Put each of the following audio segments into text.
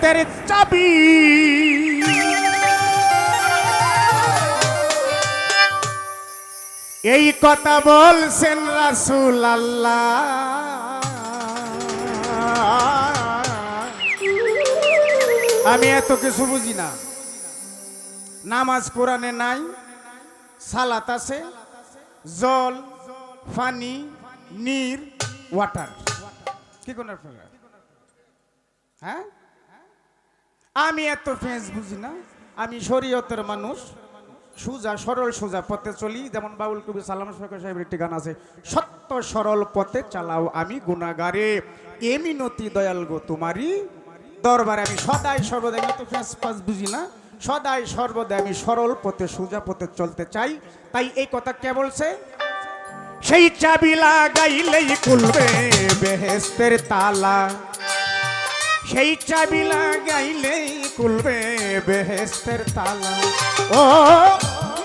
বেহেস্তের চাবি এই কথা বলছেন রাসুল আমি এত কিছু বুঝি না। নামাজ কোরআনে নাই, সালাত আছে, জল, পানি, নীর, ওয়াটার। কি কোন হ্যাঁ? আমি এত ফেঁস বুঝি না। আমি শরীয়তের মানুষ। সোজা, সরল সোজা পথে চলি। যেমন বাউল কবি সালাম সরকার সাহেবের একটি গান আছে, সত্য সরল পথে চালাও আমি গুণাগারে। এ মিনতি দয়াল গো তোমারই দরবারে। আমি সদাই সর্বদা আমি তো ফেঁস ফাঁস বুঝি না। সদাই সর্বদা আমি সরল পথে, সোজা পথে চলতে চাই। তাই এই কথা কে বলছে? সেই চাবি লাগাইলেই খুলবে বেহেস্তের তালা। সেই চাবি লাগাইলেই খুলবে বেহেস্তের তালা। ও,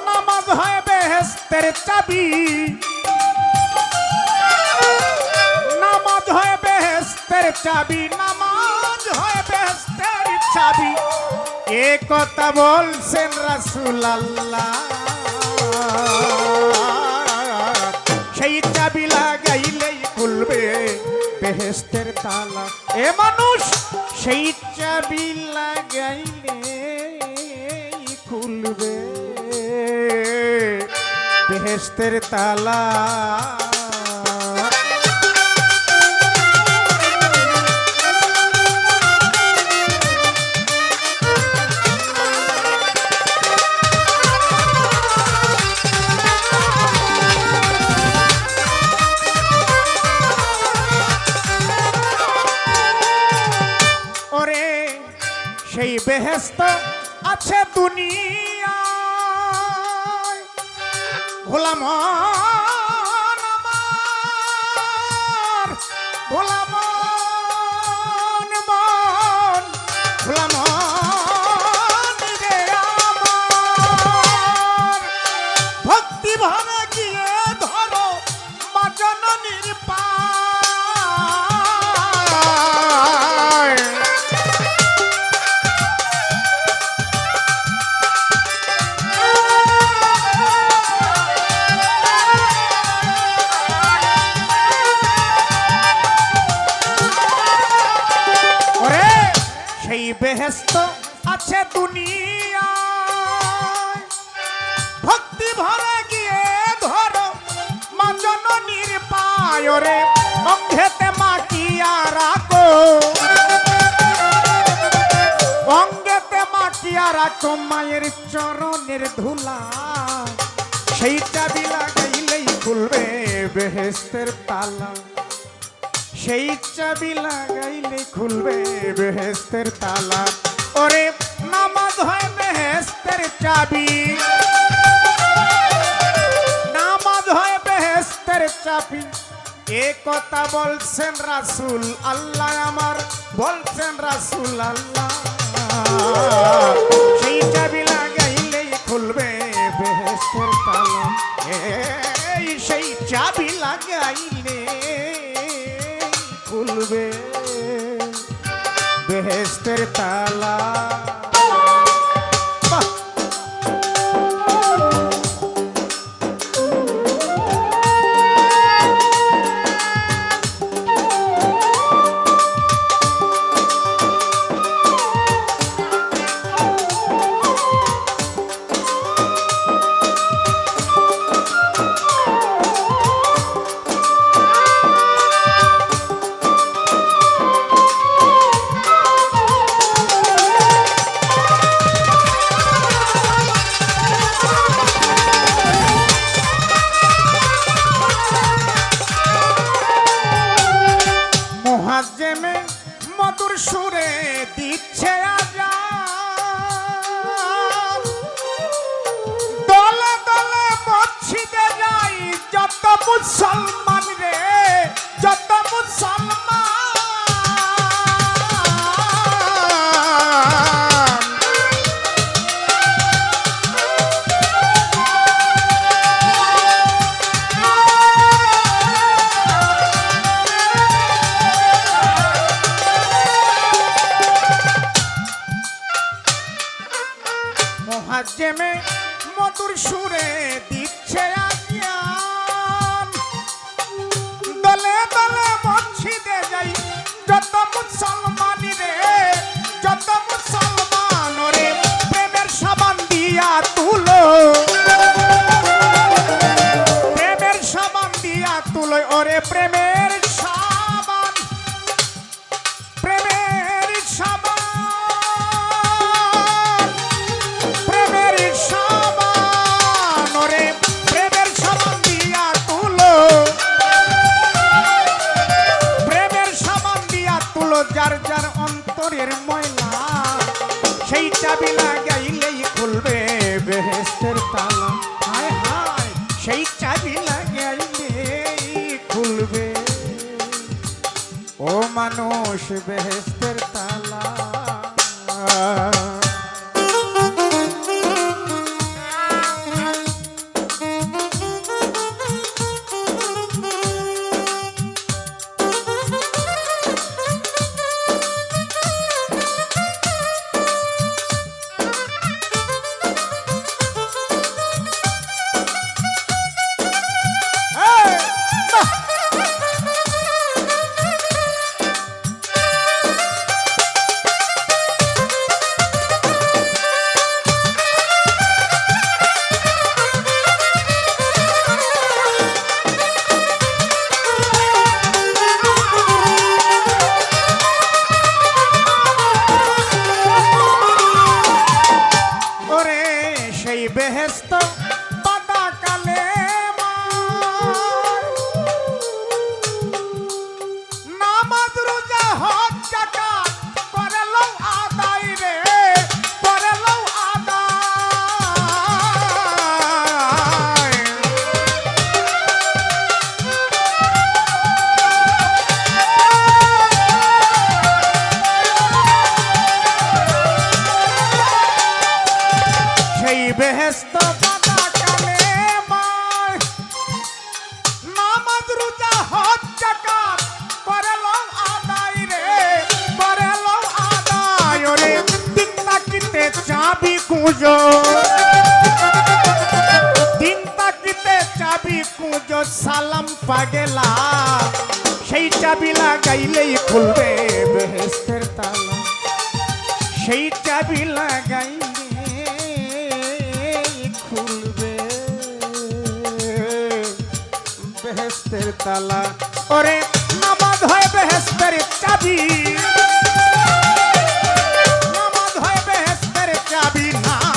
নামাজ হয় বেহেস্তের চাবি। নামাজ হয় বেহেস্তের চাবি, নামাজ হয় বেহেস্তের চাবি। এ কথা বলছেন রাসুল আল্লাহ সেই চাবি খুলবে বেহেস্তের তালা। এ মানুষ সেই চাবি লাগাইলে খুলবে। বেহেস্তের তালা বেহেস্ত আছে দুনিয়া গোলাম আমার বেহেস্ত আছে দুনিয়া ভক্তি ভরে গিয়ে ধরো মা জননীর পায় রে অঙ্গেতে মাটিয়া রাখো অঙ্গেতে মাটিয়া রাখো মায়ের চরণের ধুলা। সেই চাবি লাগাইলেই খুলবে বেহেস্তের তালা। সেই চাবি লাগাইলে খুলবে বেহেস্তের তালা। ওরে, নামাজ হয় বেহেস্তের চাবি। নামাজ হয় বেহেস্তের চাবি। এ কথা বলছেন রাসুল আল্লাহ আমার, বলছেন রাসুল আল্লাহ। সেই চাবি লাগাইলেই খুলবে বেহেস্তের তালা। সেই চাবি লাগাইলে খুলবে বেহেস্তের তালা মহাজেমে মধুর সুরে দিচ্ছে। দলে দলে মসজিদে যাই যত মুসলমান রে জেমে মধুর সুরে দিচ্ছে আজ্ঞান। দলে দলে মসজিদে যাই, যত মুসলমানি রে, যত মুসলমান রে, প্রেমের সাবান দিয়া মানুষ বেহেস্ত বেহেস্ত বাদা কালে মায়। নামাজ রোজা হজ জাকাত করে লও আদায় রে করে লও আদায় রে তিন তাকিতে চাবি কুঁজো তিন তাকিতে চাবি কুঁজো সালাম পাগেলা। সেই চাবি লাগাইলেই খুলবে বেহেস্তের তালা। সেই চাবি লাগাইলে বেহেস্তের তালা। ওরে নামাজ হয় বেহেস্তের চাবি। নামাজ হয় বেহেস্তের চাবি নামাজ